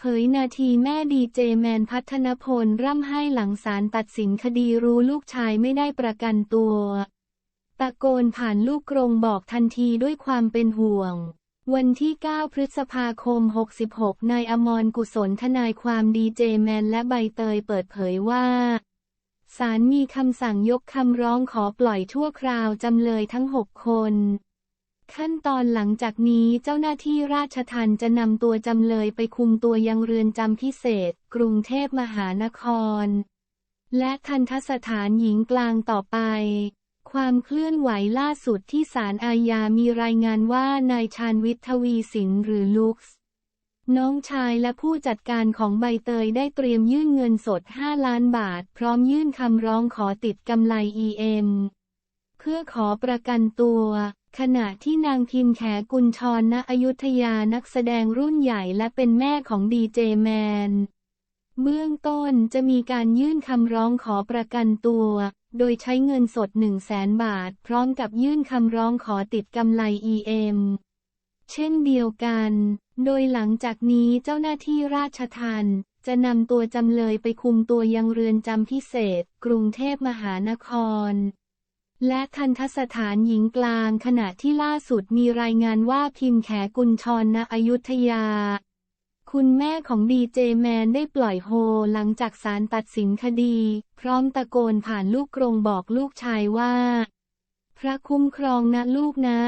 เผยนาทีแม่ดีเจแมนพัฒนพลร่ำไห้หลังศาลตัดสินคดีรู้ลูกชายไม่ได้ประกันตัว ตะโกนผ่านลูกกรงบอกทันทีด้วยความเป็นห่วง วันที่ 9 พฤษภาคม 66 นายอมรกุศลทนายความดีเจแมนและใบเตยเปิดเผยว่าศาลมีคำสั่งยกคำร้องขอปล่อยชั่วคราวจำเลยทั้ง 6 คน ขั้นตอนหลังจากนี้เจ้าหน้าที่ราชทัณฑ์จะนำตัวจำเลยไปคุมตัวยังเรือนจำพิเศษ กรุงเทพมหานคร และทันทสถานหญิงกลางต่อไป ความเคลื่อนไหวล่าสุดที่ศาลอาญามีรายงานว่านายชาญวิทย์ทวีสินหรือลุกส์น้องชายและผู้จัดการของใบเตยได้เตรียมยื่นเงินสด 5 ล้านบาท พร้อมยื่นคำร้องขอติดกำไร EM เพื่อขอประกันตัว ขณะที่นางพิมแขกุลชรณอยุธยานักแสดงรุ่นใหญ่และเป็นแม่ของดีเจแมน เบื้องต้นจะมีการยื่นคำร้องขอประกันตัว โดยใช้เงินสด 1 0 0 0 0แสนบาท พร้อมกับยื่นคำร้องขอติดกำไร EM เช่นเดียวกัน โดยหลังจากนี้เจ้าหน้าที่ราชทัณฑ์จะนำตัวจำเลยไปคุมตัวยังเรือนจำพิเศษ กรุงเทพมหานคร และทันทสถานหญิงกลางขณะที่ล่าสุดมีรายงานว่าพิมพ์แขกุลชรณอยุธยา คุณแม่ของดีเจแมนได้ปล่อยโฮหลังจากศาลตัดสินคดี พร้อมตะโกนผ่านลูกกรงบอกลูกชายว่า พระคุ้มครองนะลูกนะ